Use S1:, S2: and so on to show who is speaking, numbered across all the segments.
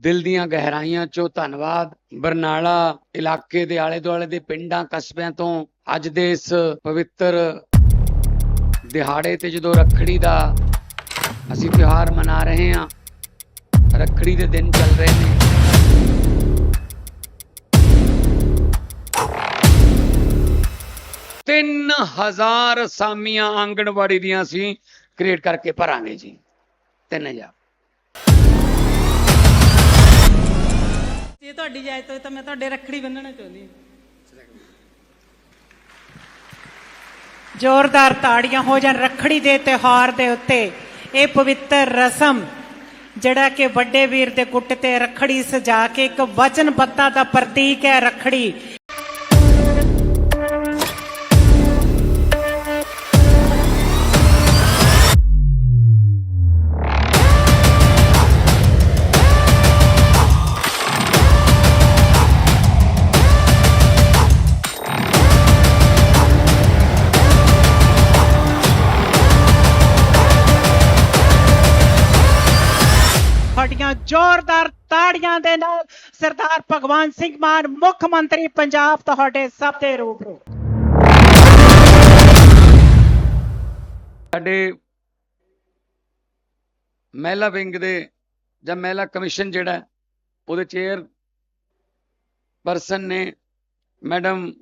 S1: ਦਿਲ ਦੀਆਂ ਗਹਿਰਾਈਆਂ ਚੋਂ ਧੰਨਵਾਦ। ਬਰਨਾਲਾ ਇਲਾਕੇ ਦੇ ਆਲੇ ਦੁਆਲੇ ਦੇ ਪਿੰਡਾਂ, ਕਸਬਿਆਂ ਤੋਂ ਅੱਜ ਦੇ ਇਸ ਪਵਿੱਤਰ ਦਿਹਾੜੇ ਤੇ ਜਦੋਂ ਰੱਖੜੀ ਦਾ ਅਸੀਂ ਤਿਉਹਾਰ ਮਨਾ ਰਹੇ ਹਾਂ, ਰੱਖੜੀ ਦੇ ਦਿਨ ਚੱਲ ਰਹੇ ਨੇ। ਤਿੰਨ ਹਜ਼ਾਰ ਸਾਮੀਆਂ ਆਂਗਣਵਾੜੀ ਦੀਆਂ ਅਸੀਂ ਕ੍ਰੀਏਟ ਕਰਕੇ ਭਰਾਂਗੇ ਜੀ। 3000
S2: ਜੇ ਤੁਹਾਡੀ ਇਜਾਜ਼ਤ ਹੋਵੇ ਤਾਂ ਮੈਂ ਤੁਹਾਡੇ ਰੱਖੜੀ ਬੰਨਣਾ ਚਾਹੁੰਦੀ ਹਾਂ। ਜ਼ੋਰਦਾਰ ਤਾੜੀਆਂ ਹੋ ਜਾਣ ਰੱਖੜੀ ਦੇ ਤਿਉਹਾਰ ਦੇ ਉੱਤੇ। ਇਹ ਪਵਿੱਤਰ ਰਸਮ, ਜਿਹੜਾ ਕਿ ਵੱਡੇ ਵੀਰ ਦੇ ਗੁੱਟ ਤੇ ਰੱਖੜੀ ਸਜਾ ਕੇ ਇੱਕ ਵਚਨਬੱਧਤਾ ਦਾ ਪ੍ਰਤੀਕ ਹੈ ਰੱਖੜੀ। ਜ਼ੋਰਦਾਰ ਤਾੜੀਆਂ ਦੇ ਨਾਲ ਸਰਦਾਰ ਭਗਵਾਨ ਸਿੰਘ ਮਾਨ, ਮੁੱਖ ਮੰਤਰੀ ਪੰਜਾਬ ਤੁਹਾਡੇ ਸਭ ਦੇ ਰੂਬਰੂ।
S1: ਸਾਡੇ ਮਹਿਲਾ ਵਿੰਗ ਦੇ ਜਾਂ ਮਹਿਲਾ ਕਮਿਸ਼ਨ ਜਿਹੜਾ ਉਹਦੇ ਚੇਅਰ ਪਰਸਨ ਨੇ madam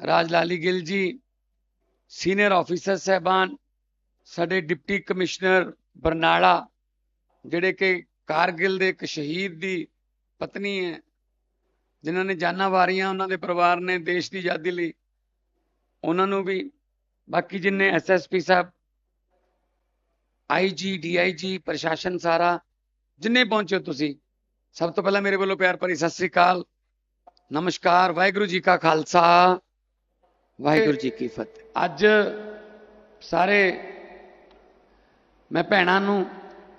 S1: Raj Lali Gill ji, senior officer ਸਹਿਬਾਨ, ਸਾਡੇ ਡਿਪਟੀ ਕਮਿਸ਼ਨਰ ਬਰਨਾਲਾ, ਜਿਹੜੇ ਕਿ ਕਾਰਗਿਲ ਦੇ ਇੱਕ ਸ਼ਹੀਦ ਦੀ ਪਤਨੀ ਹੈ, ਜਿਨ੍ਹਾਂ ਨੇ ਜਾਨਾਂ ਵਾਰੀਆਂ ਉਹਨਾਂ ਦੇ ਪਰਿਵਾਰ ਨੇ ਦੇਸ਼ ਦੀ ਆਜ਼ਾਦੀ ਲਈ। ਉਹਨਾਂ ਨੂੰ ਵੀ ਬਾਕੀ ਜਿੰਨੇ ਐਸਐਸਪੀ ਸਾਹਿਬ ਆਈਜੀ ਡੀਆਈਜੀ ਪ੍ਰਸ਼ਾਸਨ ਸਾਰਾ, ਜਿੰਨੇ ਪਹੁੰਚੇ ਤੁਸੀਂ, ਸਭ ਤੋਂ ਪਹਿਲਾਂ ਮੇਰੇ ਵੱਲੋਂ ਪਿਆਰ ਭਰੀ ਸਤਿ ਸ੍ਰੀ ਅਕਾਲ। ਨਮਸਕਾਰ, ਵਾਹਿਗੁਰੂ ਜੀ ਕਾ ਖਾਲਸਾ। ਵਾਹਿਗੁਰੂ ਜੀ ਕੀ ਫਤਿਹ। ਅੱਜ ਸਾਰੇ ਮੈਂ ਭੈਣਾਂ ਨੂੰ,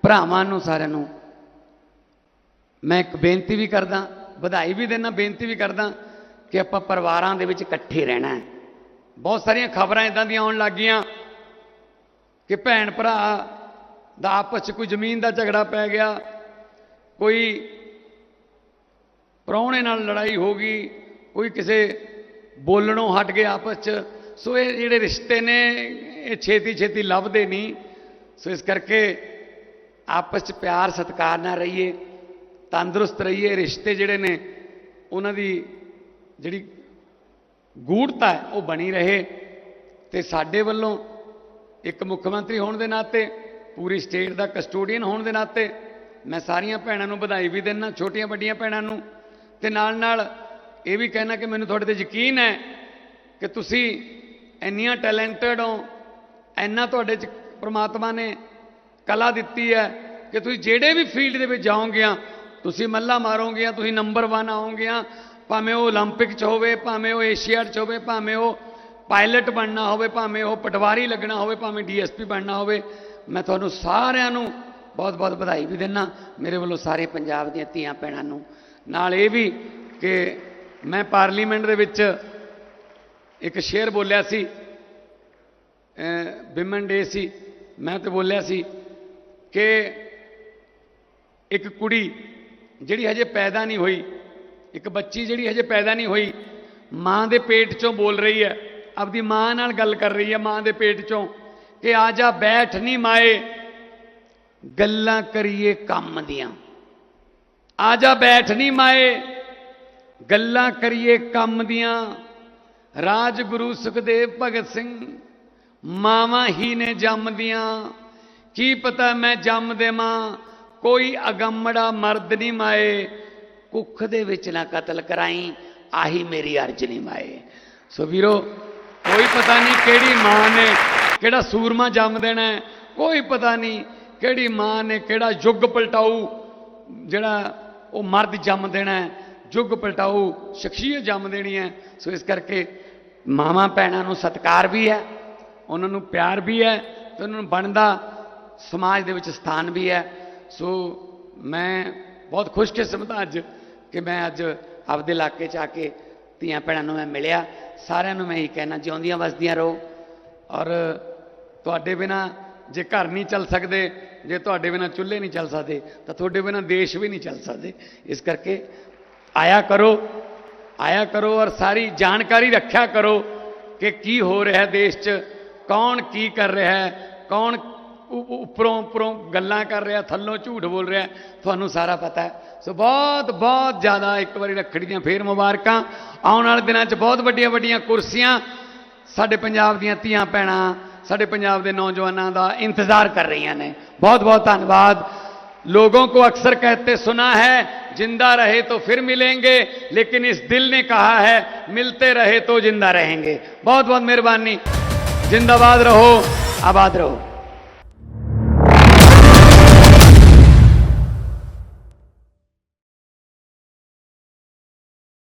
S1: ਭਰਾਵਾਂ ਨੂੰ ਸਾਰਿਆਂ ਨੂੰ ਮੈਂ ਇੱਕ ਬੇਨਤੀ ਵੀ ਕਰਦਾ, ਵਧਾਈ ਵੀ ਦੇਣਾ ਬੇਨਤੀ ਵੀ ਕਰਦਾ ਕਿ ਆਪਾਂ ਪਰਿਵਾਰਾਂ ਦੇ ਵਿੱਚ ਇਕੱਠੇ ਰਹਿਣਾ ਹੈ। ਬਹੁਤ ਸਾਰੀਆਂ ਖਬਰਾਂ ਇਦਾਂ ਦੀਆਂ ਆਉਣ ਲੱਗੀਆਂ ਕਿ ਭੈਣ ਭਰਾ ਦਾ ਆਪਸ 'ਚ ਕੋਈ ਜ਼ਮੀਨ ਦਾ ਝਗੜਾ ਪੈ ਗਿਆ, ਕੋਈ ਪ੍ਰਾਹੁਣੇ ਨਾਲ ਲੜਾਈ ਹੋ ਗਈ, ਕੋਈ ਕਿਸੇ ਬੋਲਣੋਂ ਹਟ ਗਏ ਆਪਸ 'ਚ। ਸੋ ਇਹ ਜਿਹੜੇ ਰਿਸ਼ਤੇ ਨੇ, ਇਹ ਛੇਤੀ ਛੇਤੀ ਲੱਭਦੇ ਨਹੀਂ। ਸੋ ਇਸ ਕਰਕੇ ਆਪਸ 'ਚ ਪਿਆਰ ਸਤਿਕਾਰ ਨਾਲ ਰਹੀਏ। ਤੰਦਰੁਸਤ ਰਹੀਏ, ਰਿਸ਼ਤੇ ਜਿਹੜੇ ਨੇ, ਉਹਨਾਂ ਦੀ ਜਿਹੜੀ ਗੂੜਤਾ ਹੈ, ਉਹ ਬਣੀ ਰਹੇ। ਤੇ ਸਾਡੇ ਵੱਲੋਂ ਇੱਕ ਮੁੱਖ ਮੰਤਰੀ ਹੋਣ ਦੇ ਨਾਤੇ, ਪੂਰੀ ਸਟੇਟ ਦਾ ਕਸਟੋਡੀਅਨ ਹੋਣ ਦੇ ਨਾਤੇ, ਮੈਂ ਸਾਰੀਆਂ ਭੈਣਾਂ ਨੂੰ ਵਧਾਈ ਵੀ ਦਿੰਦਾ, ਛੋਟੀਆਂ ਵੱਡੀਆਂ ਭੈਣਾਂ ਨੂੰ। ਤੇ ਨਾਲ ਨਾਲ ਇਹ ਵੀ ਕਹਿਣਾ ਕਿ ਮੈਨੂੰ ਤੁਹਾਡੇ ਤੇ ਯਕੀਨ ਹੈ ਕਿ ਤੁਸੀਂ ਇੰਨੀਆਂ ਟੈਲੈਂਟਡ ਹੋ, ਇੰਨਾ ਤੁਹਾਡੇ ਚ ਪ੍ਰਮਾਤਮਾ ਨੇ ਕਲਾ ਦਿੱਤੀ ਹੈ ਕਿ ਤੁਸੀਂ ਜਿਹੜੇ ਵੀ ਫੀਲਡ ਦੇ ਵਿੱਚ ਜਾਓਗੀਆਂ ਤੁਸੀਂ ਮੱਲਾ ਮਾਰੋਗੀਆਂ ਤੁਸੀਂ ਨੰਬਰ 1 ਆਓਗੀਆਂ ਭਾਵੇਂ ਉਹ 올림픽 ਚ ਹੋਵੇ ਭਾਵੇਂ ਉਹ ਏਸ਼ੀਆਡ ਚ ਹੋਵੇ ਭਾਵੇਂ ਉਹ ਪਾਇਲਟ ਬਣਨਾ ਹੋਵੇ ਭਾਵੇਂ ਉਹ ਪਟਵਾਰੀ ਲੱਗਣਾ ਹੋਵੇ ਭਾਵੇਂ ਡੀਐਸਪੀ ਬਣਨਾ ਹੋਵੇ ਮੈਂ ਤੁਹਾਨੂੰ ਸਾਰਿਆਂ ਨੂੰ ਬਹੁਤ ਬਹੁਤ ਵਧਾਈ ਵੀ ਦਿੰਦਾ ਮੇਰੇ ਵੱਲੋਂ ਸਾਰੇ ਪੰਜਾਬ ਦੀਆਂ ਧੀਆਂ ਭੈਣਾਂ ਨੂੰ ਨਾਲ ਇਹ ਵੀ ਕਿ ਮੈਂ ਪਾਰਲੀਮੈਂਟ ਦੇ ਵਿੱਚ ਇੱਕ ਸ਼ੇਰ ਬੋਲਿਆ ਸੀ ਵਿਮਨ ਡੇ ਸੀ ਮੈਂ ਤੇ ਬੋਲਿਆ ਸੀ ਕਿ ਇੱਕ ਕੁੜੀ ਜਿਹੜੀ ਹਜੇ ਪੈਦਾ ਨਹੀਂ ਹੋਈ, ਇੱਕ ਬੱਚੀ ਜਿਹੜੀ ਹਜੇ ਪੈਦਾ ਨਹੀਂ ਹੋਈ, ਮਾਂ ਦੇ ਪੇਟ ਚੋਂ ਬੋਲ ਰਹੀ ਹੈ, ਆਪਦੀ ਮਾਂ ਨਾਲ ਗੱਲ ਕਰ ਰਹੀ ਹੈ ਮਾਂ ਦੇ ਪੇਟ ਚੋਂ ਕਿ ਆ ਜਾ ਬੈਠ ਨਹੀਂ ਮਾਏ, ਗੱਲਾਂ ਕਰੀਏ ਕੰਮ ਦੀਆਂ। ਆ ਜਾ ਬੈਠ ਨਹੀਂ ਮਾਏ, ਗੱਲਾਂ ਕਰੀਏ ਕੰਮ ਦੀਆਂ। ਰਾਜਗੁਰੂ ਸੁਖਦੇਵ ਭਗਤ ਸਿੰਘ, ਮਾਵਾਂ ਹੀ ਨੇ ਜੰਮਦੀਆਂ ਕੀ ਪਤਾ ਮੈਂ ਜੰਮ ਦੇਵਾਂ ਕੋਈ ਅਗੰਮੜਾ ਮਰਦ ਨਹੀਂ ਮਾਏ। ਕੁੱਖ ਦੇ ਵਿੱਚ ਨਾ ਕਤਲ ਕਰਾਈ, ਆਹੀ ਮੇਰੀ ਅਰਜ਼ ਨਹੀਂ ਮਾਏ। ਸੋ ਵੀਰੋ, ਕੋਈ ਪਤਾ ਨਹੀਂ ਕਿਹੜੀ ਮਾਂ ਨੇ ਕਿਹੜਾ ਸੂਰਮਾ ਜੰਮ ਦੇਣਾ ਕੋਈ ਪਤਾ ਨਹੀਂ ਕਿਹੜੀ ਮਾਂ ਨੇ ਕਿਹੜਾ ਯੁੱਗ ਪਲਟਾਊ, ਜਿਹੜਾ ਉਹ ਮਰਦ ਜੰਮ ਦੇਣਾ ਯੁੱਗ ਪਲਟਾਊ, ਸ਼ਖਸੀਅਤ ਜੰਮ ਦੇਣੀ ਹੈ। ਸੋ ਇਸ ਕਰਕੇ ਮਾਵਾਂ ਭੈਣਾਂ ਨੂੰ ਸਤਿਕਾਰ ਵੀ ਹੈ, ਉਹਨਾਂ ਨੂੰ ਪਿਆਰ ਵੀ ਹੈ ਤੇ ਉਹਨਾਂ ਨੂੰ ਬਣਦਾ ਸਮਾਜ ਦੇ ਵਿੱਚ ਸਥਾਨ ਵੀ ਹੈ। ਸੋ ਮੈਂ ਬਹੁਤ ਖੁਸ਼ਕਿਸਮਤ ਹਾਂ ਅੱਜ ਕਿ ਮੈਂ ਅੱਜ ਆਪਦੇ ਇਲਾਕੇ 'ਚ ਆ ਕੇ ਧੀਆਂ ਭੈਣਾਂ ਨੂੰ ਮੈਂ ਮਿਲਿਆ। ਸਾਰਿਆਂ ਨੂੰ ਮੈਂ ਇਹੀ ਕਹਿਣਾ ਜਿਉਂਦੀਆਂ ਵਸਦੀਆਂ ਰਹੋ। ਔਰ ਤੁਹਾਡੇ ਬਿਨਾ ਜੇ ਘਰ ਨਹੀਂ ਚੱਲ ਸਕਦੇ, ਜੇ ਤੁਹਾਡੇ ਬਿਨਾਂ ਚੁੱਲ੍ਹੇ ਨਹੀਂ ਚੱਲ ਸਕਦੇ, ਤਾਂ ਤੁਹਾਡੇ ਬਿਨਾਂ ਦੇਸ਼ ਵੀ ਨਹੀਂ ਚੱਲ ਸਕਦੇ। ਇਸ ਕਰਕੇ ਆਇਆ ਕਰੋ ਆਇਆ ਕਰੋ ਔਰ ਸਾਰੀ ਜਾਣਕਾਰੀ ਰੱਖਿਆ ਕਰੋ ਕਿ ਕੀ ਹੋ ਰਿਹਾ ਦੇਸ਼ 'ਚ, ਕੌਣ ਕੀ ਕਰ ਰਿਹਾ ਹੈ, ਕੌਣ ਉੱਪਰੋਂ ਉੱਪਰੋਂ ਗੱਲਾਂ ਕਰ ਰਿਹਾ ਥੱਲੋਂ ਝੂਠ ਬੋਲ ਰਿਹਾ ਤੁਹਾਨੂੰ ਸਾਰਾ ਪਤਾ ਹੈ ਸੋ ਬਹੁਤ ਬਹੁਤ ਜ਼ਿਆਦਾ ਇੱਕ ਵਾਰੀ ਰੱਖੜੀ ਦੀਆਂ ਫੇਰ ਮੁਬਾਰਕਾਂ ਆਉਣ ਵਾਲੇ ਦਿਨਾਂ 'ਚ ਬਹੁਤ ਵੱਡੀਆਂ ਵੱਡੀਆਂ ਕੁਰਸੀਆਂ ਸਾਡੇ ਪੰਜਾਬ ਦੀਆਂ ਧੀਆਂ ਭੈਣਾਂ ਸਾਡੇ ਪੰਜਾਬ ਦੇ ਨੌਜਵਾਨਾਂ ਦਾ ਇੰਤਜ਼ਾਰ ਕਰ ਰਹੀਆਂ ਨੇ ਬਹੁਤ ਬਹੁਤ ਧੰਨਵਾਦ लोगों को अक्सर कहते सुना है जिंदा रहे तो फिर मिलेंगे लेकिन इस दिल ने कहा है मिलते रहे तो जिंदा रहेंगे बहुत बहुत मेहरबानी जिंदाबाद रहो आबाद रहो